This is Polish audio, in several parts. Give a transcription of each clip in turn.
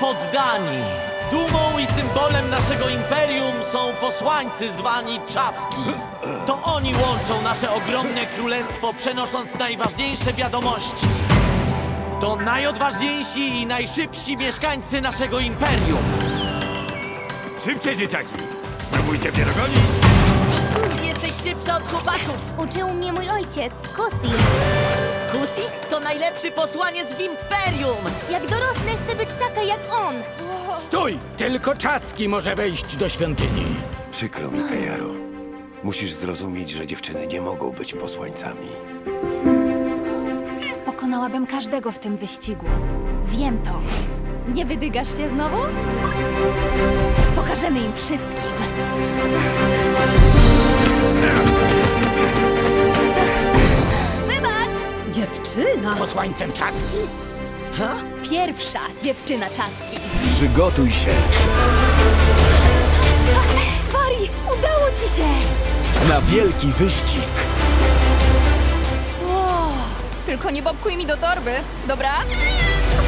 poddani. Dumą i symbolem naszego imperium są posłańcy zwani Czaski. To oni łączą nasze ogromne królestwo, przenosząc najważniejsze wiadomości. To najodważniejsi i najszybsi mieszkańcy naszego imperium. Szybciej, dzieciaki! Spróbujcie mnie dogonić! Od chłopaków! Uczył mnie mój ojciec, Kusi. Kusi to najlepszy posłaniec w imperium! Jak dorosnę, chcę być taka jak on. Stój! Tylko czaski może wejść do świątyni. Przykro mi, Kajaro. Musisz zrozumieć, że dziewczyny nie mogą być posłańcami. Pokonałabym każdego w tym wyścigu. Wiem to. Nie wydygasz się znowu? Pokażemy im wszystkim. Posłańcem czaski? Pierwsza dziewczyna czaski. Przygotuj się! Wari, udało ci się! Na wielki wyścig! Wow. Tylko nie bobkuj mi do torby, dobra?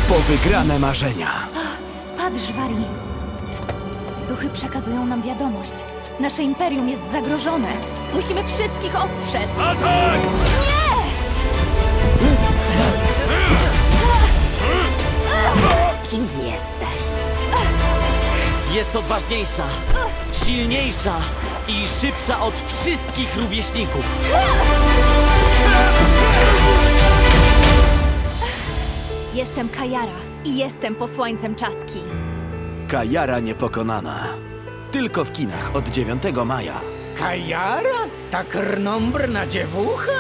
Po wygrane marzenia! Patrz, Wari. Duchy przekazują nam wiadomość. Nasze imperium jest zagrożone. Musimy wszystkich ostrzec. Atak! Kim jesteś? Jest odważniejsza, silniejsza i szybsza od wszystkich rówieśników. Jestem Kajara i jestem posłańcem czaski. Kajara niepokonana. Tylko w kinach od 9 maja. Kajara? Ta krnąbrna dziewucha?